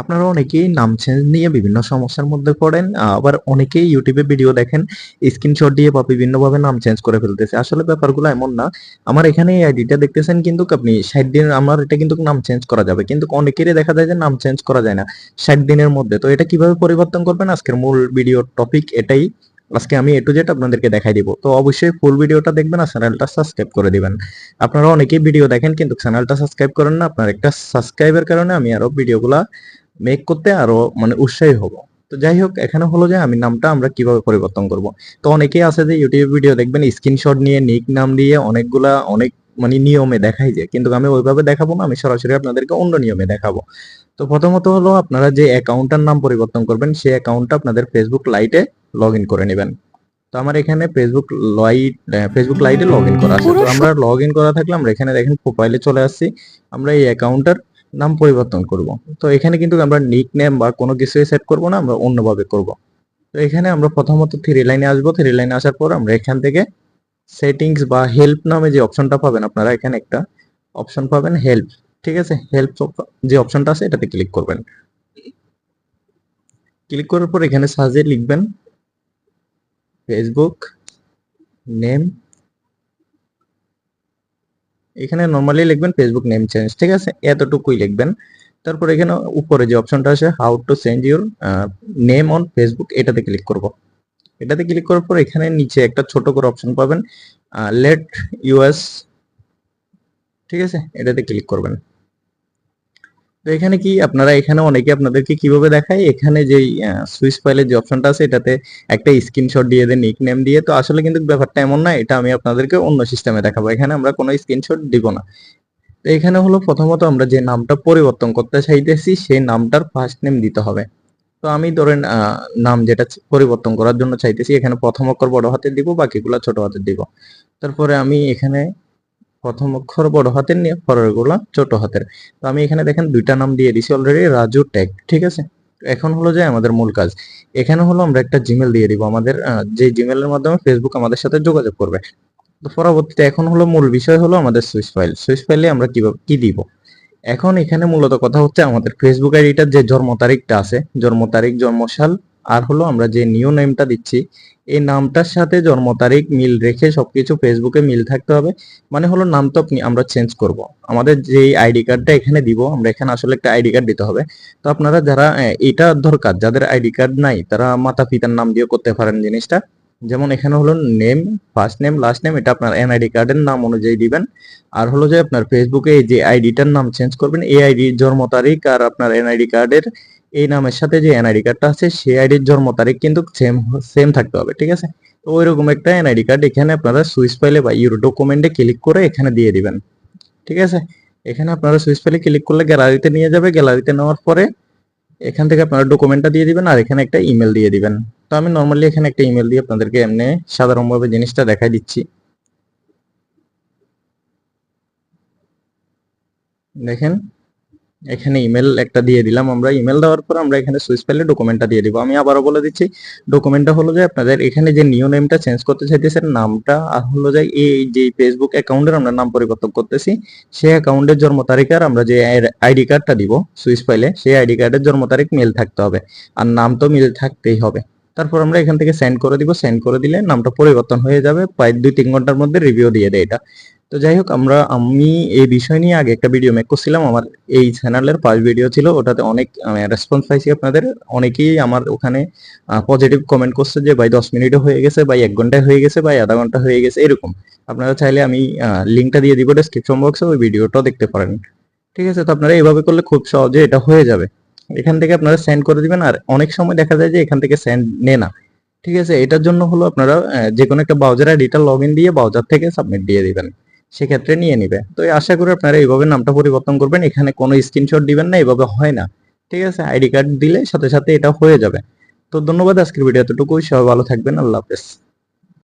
আপনারা অনেকেই নাম চেঞ্জ নিয়ে বিভিন্ন সমস্যার মধ্যে পড়েন, আবার অনেকেই ইউটিউবে ভিডিও দেখেন স্ক্রিনশট দিয়ে বা বিভিন্নভাবে নাম চেঞ্জ করে ফেলতেছে। আসলে ব্যাপারগুলো এমন না। আমার এখানে এই আইডিটা দেখতেছেন কিন্তু আপনি ষাট দিন, আমার এটা কিন্তু নাম চেঞ্জ করা যাবে। কিন্তু অনেকেরই দেখা যায় যে নাম চেঞ্জ করা যায় না ষাট দিনের মধ্যে। তো এটা কীভাবে পরিবর্তন করবেন? আজকের মূল ভিডিও টপিক এটাই। আজকে আমি এ টু জেড আপনাদেরকে দেখাই দিব। তো অবশ্যই ফুল ভিডিওটা দেখবেন আর চ্যানেলটা সাবস্ক্রাইব করে দিবেন। আপনারা অনেকেই ভিডিও দেখেন কিন্তু চ্যানেলটা সাবস্ক্রাইব করেন না। আপনার একটা সাবস্ক্রাইবের কারণে আমি আরও ভিডিওগুলা মেক করতে আরও মানে উৎসাহী হব। তো যাই হোক এখানে হলো যে আমি নামটা আমরা কীভাবে পরিবর্তন করব। তো অনেকেই আছে যে ইউটিউব ভিডিও দেখবেন স্ক্রিনশট নিয়ে নিক নাম দিয়ে অনেকগুলা অনেক মানে নিয়মে দেখাই যায়। কিন্তু আমি ওইভাবে দেখাবো না আমি সরাসরি আপনাদেরকে অন্য নিয়মে দেখাবো। তো প্রথমত হলো আপনারা যে অ্যাকাউন্টটার নাম পরিবর্তন করবেন সেই অ্যাকাউন্টটা আপনাদের ফেসবুক লাইটে লগ ইন করে নেবেন। তো আমার এখানে ফেসবুক লাইট ফেসবুক লাইটে লগ ইন করা আছে। তো আমরা লগ ইন করা থাকলে আমরা এখানে দেখেন প্রোফাইলে চলে আসছি। আমরা এই অ্যাকাউন্টটার নাম পরিবর্তন করব। তো এখানে কিন্তু আমরা নিক নেম বা কোনো কিছুই সেট করব না, আমরা অন্যভাবে করব। তো এখানে আমরা প্রথমত থ্রি লাইনে আসব। থ্রি লাইনে আসার পর আমরা এখান থেকে সেটিংস বা হেল্প নামে যে অপশনটা পাবেন আপনারা, এখানে একটা অপশন পাবেন হেল্প ঠিক আছে? হেল্প যে অপশনটা আছে, এটাতে ক্লিক করবেন। ক্লিক করার পর এখানে সাজে লিখবেন ফেসবুক নেম এখানে নর্মালি লিখবেন ফেসবুক নেম চেঞ্জ ঠিক আছে? এতটুকুই লিখবেন। তারপর এখানে উপরে যে অপশনটা আছে how to change your name on Facebook এটাতে ক্লিক করব। এটাতে ক্লিক করার পর এখানে নিচে একটা ছোট করে অপশন পাবেন লেট ইউএস ঠিক আছে? এটাতে ক্লিক করবেন। তো এখানে কি আপনারা এখানে অনেকে আপনাদেরকে কীভাবে দেখায়? এখানে যে সুইচ ফাইলের যে অপশনটা আছে, এটাতে একটা স্ক্রিনশট দিয়ে দেন নিক নেম দিয়ে। তো আসলে কিন্তু ব্যাপারটা এমন না, এটা আমি আপনাদেরকে অন্য সিস্টেমে দেখাবো। এখানে আমরা কোনো স্ক্রিনশট দিব না। তো এখানে হলো প্রথমত আমরা যে নামটা পরিবর্তন করতে চাইতেছি, সেই নামটার ফার্স্ট নেম দিতে হবে। তো আমি ধরেন নাম যেটা পরিবর্তন করার জন্য চাইতেছি, এখানে প্রথম অক্ষর বড় হাতের দিব, বাকিগুলো ছোট হাতের দিব। তারপরে আমি এখানে প্রথম অক্ষর বড় হাতের নিয়ে, পরেরগুলা ছোট হাতের। তো আমি এখানে দেখেন দুইটা নাম দিয়ে দিছি অলরেডি রাজু ট্যাগ ঠিক আছে? এখন হলো যে আমাদের মূল কাজ। এখানে হলো আমরা একটা জিমেল দিয়ে দিব, আমাদের যে জিমেলের মাধ্যমে ফেসবুক আমাদের সাথে যোগাযোগ করবে। তো পরবর্তীতে এখন হলো মূল বিষয় হলো আমাদের সুইচ ফাইল সুইচ ফাইলে আমরা কীভাবে, কি দিব? এখন এখানে মূলত কথা হচ্ছে আমাদের ফেসবুক আইডিটার যে জন্ম তারিখটা আছে, জন্ম তারিখ, জন্মসাল আর হলো আমরা যে নিউ নেমটা দিচ্ছি, এই নামটার সাথে জন্ম তারিখ, মিল রেখে সবকিছু ফেসবুকে মিল থাকতে হবে। মানে হলো নাম তো আমরা চেঞ্জ করব। আমাদের যে আইডি কার্ডটা এখানে দিব, আমরা এখানে আসলে একটা আইডি কার্ড দিতে হবে। তো আপনারা যারা এটা দরকার, যাদের আইডি কার্ড নাই, তারা মাতা পিতার নাম দিয়ে করতে পারেন জিনিসটা। যেমন এখানে হলো name first name last name এটা আপনার এনআইডি কার্ডের নাম অনুযায়ী দিবেন। আর হলো যে আপনার ফেসবুকে যে আইডিটার নাম চেঞ্জ করবেন, এই আইডি জন্ম তারিখ আর আপনার এনআইডি কার্ডের এই নামের সাথে যে এনআইডি কার্ডটা আছে, সেই আইডির জন্ম তারিখ কিন্তু সেম সেম থাকতে হবে, ঠিক আছে? তো ওইরকম একটা এনআইডি কার্ড এখানে আপনারা সুইচ ফাইলে বা ইউর ডকুমেন্টে ক্লিক করে এখানে দিয়ে দিবেন, ঠিক আছে? এখানে আপনারা সুইচ ফাইলে ক্লিক করলে গ্যালারিতে নিয়ে যাবে গ্যালারিতে নেওয়ার পরে এখান থেকে আপনারা ডকুমেন্টটা দিয়ে দিবেন আর এখানে একটা ইমেল দিয়ে দিবেন। তো আমি নর্মালি এখানে একটা ইমেল দিয়ে আপনাদেরকে এমনি সাধারণভাবে জিনিসটা দেখাই দিচ্ছি। দেখেন এখানে ইমেল একটা দিয়ে দিলাম। আমরা ইমেল দেওয়ার পর আমরা এখানে সুইচ ফাইলে ডকুমেন্টটা দিয়ে দিব। আমি আবারও বলে দিচ্ছি ডকুমেন্টটা হলো যে আপনাদের এখানে যে নিউ নেমটা চেঞ্জ করতে চাইতেছেন, নামটা আর হলো যে এই যে ফেসবুক অ্যাকাউন্টের আমরা নাম পরিবর্তন করতেছি, সেই অ্যাকাউন্টের জন্ম তারিখ আর আমরা যে আইডি কার্ডটা দিব সুইচ ফাইলে সেই আইডি কার্ডের জন্ম তারিখ মিল থাকতে হবে। আর নাম তো মিল থাকতেই হবে। তারপর আমরা এখান থেকে সেন্ড করে দিব। সেন্ড করে দিলে নামটা পরিবর্তন হয়ে যাবে। প্রায় দুই তিন ঘণ্টার মধ্যে রিভিউ দিয়ে দেয় এটা। তো যাই হোক, আমরা, আমি এই বিষয় নিয়ে আগে একটা ভিডিও মেক করছিলাম। আমার এই চ্যানেলের ফার্স্ট ভিডিও ছিল, ওটাতে অনেক রেসপন্স পাইছি আপনাদের। অনেকেই আমার ওখানে পজিটিভ কমেন্ট করছে যে, ভাই, দশ মিনিটে হয়ে গেছে, ভাই, এক ঘন্টায় হয়ে গেছে, ভাই, আধা ঘণ্টা হয়ে গেছে, এরকম। আপনারা চাইলে আমি লিঙ্কটা দিয়ে দিব ডেসক্রিপশন বক্সে ওই ভিডিওটা দেখতে পারেন। ঠিক আছে, তো আপনারা এইভাবে করলে খুব সহজে এটা হয়ে যাবে। এখান থেকে আপনারা সেন্ড করে দিবেন, আর অনেক সময় দেখা যায় যে, এখান থেকে সেন্ড নে না। ঠিক আছে, এটার জন্য হলো আপনারা যে কোনো একটা ব্রাউজার আইডিটা লগ ইন দিয়ে ব্রাউজার থেকে সাবমিট দিয়ে দিবেন। সেক্ষেত্রে নিয়ে নিবে। তো আশা করি আপনারা এইভাবে নামটা পরিবর্তন করবেন। এখানে কোনো স্ক্রিনশট দিবেন না এইভাবে হয় না। ঠিক আছে? আইডি কার্ড দিলে সাথে সাথে এটা হয়ে যাবে। তো ধন্যবাদ আজকের ভিডিও এতটুকুই। সবাই ভালো থাকবেন। আল্লাহ হাফেজ।